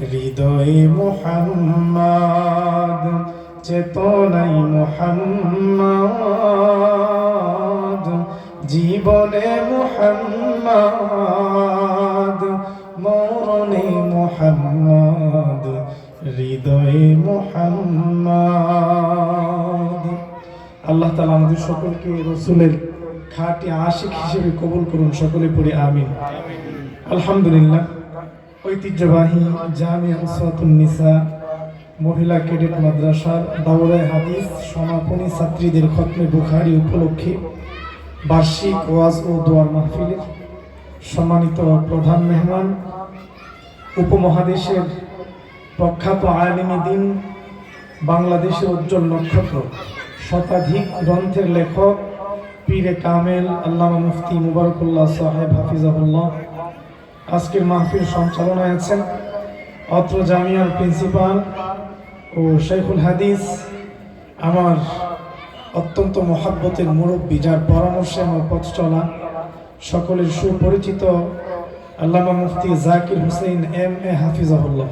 হৃদয়ে মোহাম্মদ চেতনাই মোহাম্মদ, জীবনে মোহাম্মদ, মরণে মোহাম্মদ, হৃদয়ে মোহাম্মদ। আল্লাহ তালা আমাদের সকলকে রসুলের খাটি আশিক হিসেবে কবুল করুন, সকলে পড়ে আমিন। আলহামদুলিল্লাহ। ঐতিহ্যবাহী জামিয়া নিসা, মহিলা ক্যাডেট মাদ্রাসার দাওরায় হাদিস সমাপনী ছাত্রীদের খতমে বুখারি উপলক্ষে বার্ষিক ওয়াজ ও দোয়ার মাহফিলের সম্মানিত প্রধান মেহমান, উপমহাদেশের প্রখ্যাত আলিমী দিন, বাংলাদেশের উজ্জ্বল নক্ষত্র, শতাধিক গ্রন্থের লেখক, পীরে কামেল, আল্লামা মুফতি মুবারকুল্লাহ সাহেব হাফিজাহুল্লাহ আজকের মাহফিল সঞ্চালনায় আছেন অত্র জামিয়ার প্রিন্সিপাল ও শেখুল হাদিস, আমার অত্যন্ত মহাব্বতের মুরব্বী, যার পরামর্শে আমার পথ চলা। সকলের সুপরিচিত আল্লামা মুফতি জাকির হুসেন এম এ হাফিজাহুল্লাহ।